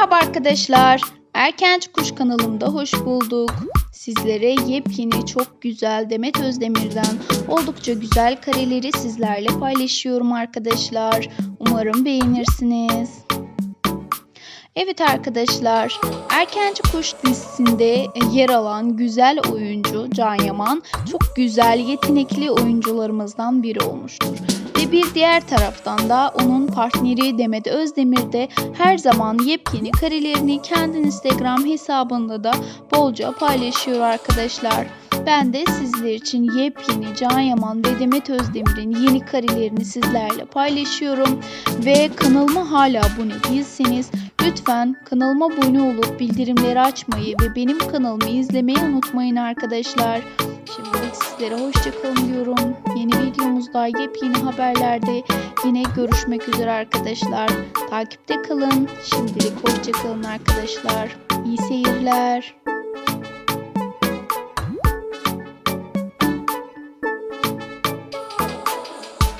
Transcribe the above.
Merhaba arkadaşlar. Erkenç Kuş kanalımda hoş bulduk. Sizlere yepyeni çok güzel Demet Özdemir'den oldukça güzel kareleri sizlerle paylaşıyorum arkadaşlar. Umarım beğenirsiniz. Evet arkadaşlar, Erkenci Kuş dizisinde yer alan güzel oyuncu Can Yaman çok güzel yetenekli oyuncularımızdan biri olmuştur. Ve bir diğer taraftan da onun partneri Demet Özdemir de her zaman yepyeni karelerini kendi Instagram hesabında da bolca paylaşıyor arkadaşlar. Ben de sizler için yepyeni Can Yaman ve Demet Özdemir'in yeni karelerini sizlerle paylaşıyorum. Ve kanalıma hala abone değilseniz lütfen kanalıma abone olup bildirimleri açmayı ve benim kanalımı izlemeyi unutmayın arkadaşlar. Şimdilik sizlere hoşçakalın diyorum. Yeni videomuzda yepyeni haberlerde yine görüşmek üzere arkadaşlar. Takipte kalın. Şimdilik hoşçakalın arkadaşlar. İyi seyirler.